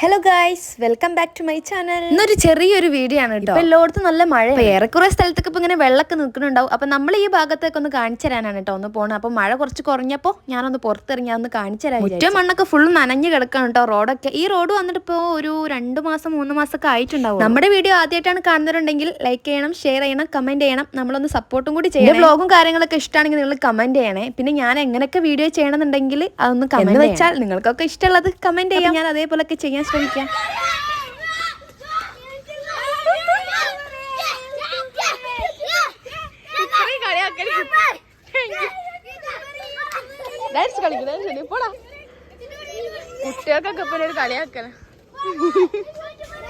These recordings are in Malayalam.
Hello guys welcome back to my channel ഇന്നൊരു ചെറിയൊരു വീഡിയോ ആണ് കേട്ടോ എല്ലായിടത്തും നല്ല മഴ ഏറെക്കുറെ സ്ഥലത്തൊക്കെ ഇപ്പൊ ഇങ്ങനെ വെള്ളമൊക്കെ നിൽക്കുന്നുണ്ടാവും. അപ്പൊ നമ്മൾ ഈ ഭാഗത്തേക്ക് ഒന്ന് കാണിച്ചു തരാനാണ് കേട്ടോ ഒന്ന് പോണത് അപ്പൊ മഴ കുറച്ച് കുറഞ്ഞപ്പോ ഞാനൊന്ന് പുറത്തിറങ്ങി ഒന്ന് കാണിച്ചു തരാൻ മുറ്റം മണ്ണൊക്കെ ഫുൾ നനഞ്ഞു കിടക്കാണ് കേട്ടോ റോഡൊക്കെ. ഈ റോഡ് വന്നിട്ട് ഇപ്പോ ഒരു രണ്ട് മാസം മൂന്ന് മാസം ഒക്കെ ആയിട്ടുണ്ടാവും നമ്മുടെ വീഡിയോ ആദ്യമായിട്ടാണ് കാണുന്നവരുണ്ടെങ്കിൽ ലൈക്ക് ചെയ്യണം ഷെയർ ചെയ്യണം കമന്റ് ചെയ്യണം. നമ്മളൊന്ന് സപ്പോർട്ടും കൂടി ചെയ്യണം. ബ്ലോഗും കാര്യങ്ങളൊക്കെ ഇഷ്ടമാണെങ്കിൽ നിങ്ങൾ കമന്റ് ചെയ്യണേ. പിന്നെ ഞാൻ എങ്ങനെയൊക്കെ വീഡിയോ ചെയ്യണമെന്നുണ്ടെങ്കിൽ അതൊന്ന് കമന്റ് വെച്ചാൽ നിങ്ങൾക്കൊക്കെ ഇഷ്ടമുള്ളത് കമന്റ് ചെയ്യാം. ഞാൻ അതേപോലൊക്കെ ചെയ്യാൻ ശ്രമിക്കാം ഡാൻസ് കളിക്കും ഡാൻസ് കളി പോടാ. കുട്ടികൾക്കൊക്കെ പിന്നെ ഒരു കളിയാക്കല.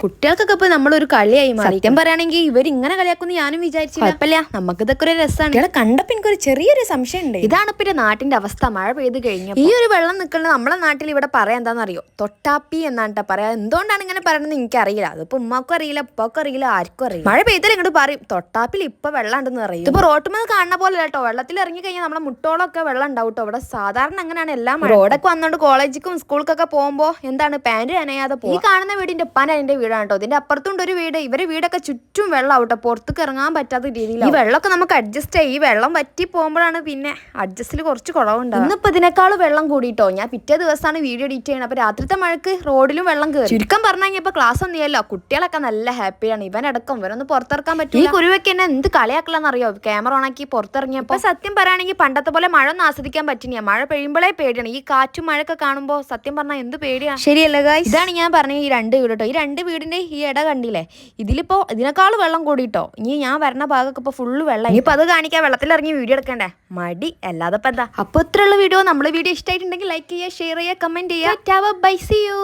കുട്ടികൾക്കൊക്കെ ഇപ്പൊ നമ്മളൊരു കളിയായി മാറി. സത്യം പറയുകയാണെങ്കിൽ ഇവർ ഇങ്ങനെ കളിയാക്കുന്നു ഞാനും വിചാരിച്ചില്ല. കുഴപ്പമില്ല. നമുക്ക് ഇതൊക്കെ ഒരു രസമാണ്. കണ്ടപ്പോ എനിക്കൊരു ചെറിയൊരു സംശയം ഉണ്ട് ഇതാണ് പിന്നെ നാട്ടിന്റെ അവസ്ഥ. മഴ പെയ്ത് കഴിഞ്ഞു ഈ ഒരു വെള്ളം നിൽക്കുന്നത് നമ്മളെ നാട്ടിൽ ഇവിടെ പറയാ എന്താണെന്നറിയോ? തൊട്ടാപ്പി എന്നാണ് പറയാ. എന്തുകൊണ്ടാണ് ഇങ്ങനെ പറയണമെന്ന് എനിക്കറിയില്ല. അതിപ്പോ ഉമ്മാക്കും അറിയില്ല ഉപ്പാക്കും അറിയില്ല ആർക്കും അറിയില്ല. മഴ പെയ്താൽ ഇങ്ങോട്ട് പറയും തൊട്ടാപ്പിൽ ഇപ്പൊ വെള്ളം ഉണ്ടെന്ന് അറിയും ഇപ്പൊ റോട്ടുമ്പോൾ കാണുന്ന പോലെ കേട്ടോ വെള്ളത്തിൽ ഇറങ്ങി കഴിഞ്ഞാൽ നമ്മളെ മുട്ടോളൊക്കെ വെള്ളം ഉണ്ടാവും കേട്ടോ ഇവിടെ സാധാരണ അങ്ങനെയാണ് എല്ലാം റോഡൊക്കെ വന്നുകൊണ്ട് കോളേജിക്കും സ്കൂൾക്കൊക്കെ പോകുമ്പോ എന്താണ്? പാന്റ് നനയാതെ പോകും ഈ കാണുന്ന വീടിന്റെ ഉപ്പാൻ അതിന്റെ വീടാണ് കേട്ടോ ഇതിന്റെ അപ്പുറത്തുണ്ട് ഒരു വീട്. ഇവരെ വീടൊക്കെ ചുറ്റും വെള്ളം ആവട്ടെ. പുറത്തേക്ക് ഇറങ്ങാൻ പറ്റാത്ത രീതിയിൽ ഈ വെള്ളമൊക്കെ നമുക്ക് അഡ്ജസ്റ്റ് ആയി ഈ വെള്ളം വറ്റി പോകുമ്പോഴാണ് പിന്നെ അഡ്ജസ്റ്റിൽ കുറച്ച് കുളവുണ്ട് ഇന്നിപ്പോ ഇതിനേക്കാൾ വെള്ളം കൂടിയിട്ടോ. ഞാൻ പിറ്റേ ദിവസമാണ് വീഡിയോ എഡിറ്റ് ചെയ്യണം അപ്പൊ രാത്രിത്തെ മഴക്ക് റോഡിലും വെള്ളം കയറി ചുരുക്കം പറഞ്ഞു ഇപ്പൊ ക്ലാസ് ഒന്നും ചെയ്യല്ലോ കുട്ടികളൊക്കെ നല്ല ഹാപ്പിയാണ് ഇവനടക്കം ഇവരൊന്നും പുറത്തിറക്കാൻ പറ്റും ഈ കുരുവയ്ക്ക് എന്നെ എന്ത് കളിയാക്കലാന്ന് അറിയോ ക്യാമറ ഓണാക്കി പുറത്തിറങ്ങിയപ്പോ. സത്യം പറയുകയാണെങ്കിൽ പണ്ടത്തെ പോലെ മഴ ഒന്നും ആസ്വദിക്കാൻ പറ്റിയ മഴ പെയ്യുമ്പോഴേ പേടിയാണ്. ഈ കാറ്റും മഴയൊക്കെ കാണുമ്പോൾ സത്യം പറഞ്ഞാൽ എന്ത് പേടിയാണ് ശരിയല്ല ഗായ് ഇതാണ് ഞാൻ പറഞ്ഞ ഈ രണ്ട് വീട് കേട്ടോ ഈ രണ്ട് വീടിന്റെ ഈ ഇട കണ്ടില്ലേ? ഇതിലിപ്പോ ഇതിനേക്കാൾ വെള്ളം കൂടിട്ടോ. ഇനി ഞാൻ വരണ ഭാഗമൊക്കെ ഇപ്പൊ ഫുള്ള് വെള്ളം ഇനിയിപ്പോ അത് കാണിക്കാൻ വെള്ളത്തിൽ ഇറങ്ങി വീഡിയോ എടുക്കണ്ടേ? മടി. അല്ലാതെ ഇപ്പൊ എന്താ? അപ്പൊ ഇത്രയുള്ള വീഡിയോ. നമ്മളെ വീഡിയോ ഇഷ്ടമായിട്ടുണ്ടെങ്കിൽ ലൈക്ക് ചെയ്യുക ഷെയർ ചെയ്യുക കമന്റ് ചെയ്യുക. By U